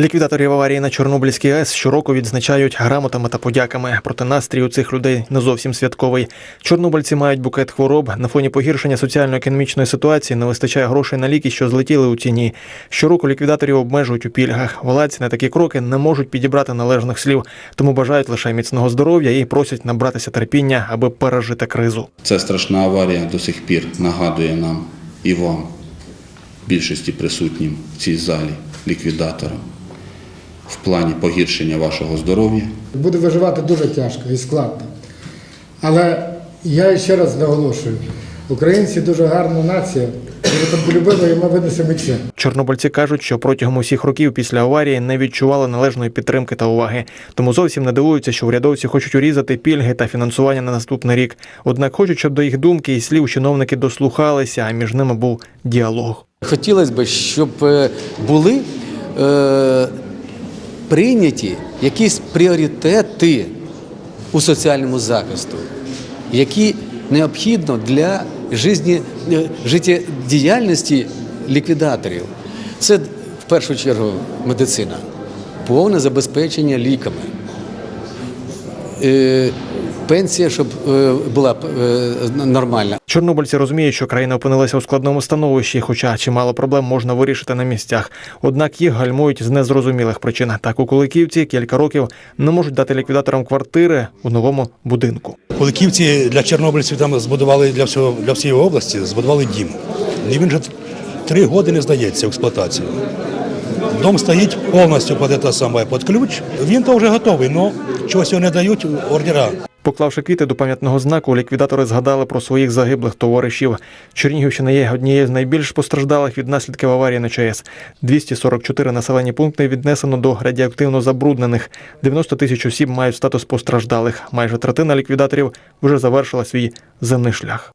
Ліквідаторів аварії на Чорнобильській АЕС щороку відзначають грамотами та подяками. Проте настрій у цих людей не зовсім святковий. Чорнобильці мають букет хвороб. На фоні погіршення соціально-економічної ситуації не вистачає грошей на ліки, що злетіли у ціні. Щороку ліквідаторів обмежують у пільгах. Владці на такі кроки не можуть підібрати належних слів, тому бажають лише міцного здоров'я і просять набратися терпіння, аби пережити кризу. Ця страшна аварія до сих пір нагадує нам і вам, більшості присутнім в цій залі, ліквідаторам, в плані погіршення вашого здоров'я. Буде виживати дуже тяжко і складно. Але я ще раз наголошую: українці дуже гарна нація, ми там полюбили і ми винесемо це. Чорнобильці кажуть, що протягом усіх років після аварії не відчували належної підтримки та уваги. Тому зовсім не дивуються, що урядовці хочуть урізати пільги та фінансування на наступний рік. Однак хочуть, щоб до їх думки і слів чиновники дослухалися, а між ними був діалог. Хотілося б, щоб е, були е, прийняті якісь пріоритети у соціальному захисту, які необхідно для жизні, е, життєдіяльності ліквідаторів. Це в першу чергу медицина, повне забезпечення ліками. Пенсія, щоб е, була е, нормальна. Чорнобильці розуміють, що країна опинилася у складному становищі, хоча чимало проблем можна вирішити на місцях. Однак їх гальмують з незрозумілих причин. Так у Куликівці кілька років не можуть дати ліквідаторам квартири у новому будинку. Куликівці для чорнобильців там збудували для всього для всієї області, збудували дім. І він вже три роки не здається в експлуатацію. Дом стоїть повністю під те саме під ключ. Він то вже готовий, але чогось його не дають ордера. Поклавши квіти до пам'ятного знаку, ліквідатори згадали про своїх загиблих товаришів. Чернігівщина є однією з найбільш постраждалих від наслідків аварії на ЧАЕС. 244 населені пункти віднесено до радіоактивно забруднених. 90 тисяч осіб мають статус постраждалих. Майже третина ліквідаторів вже завершила свій земний шлях.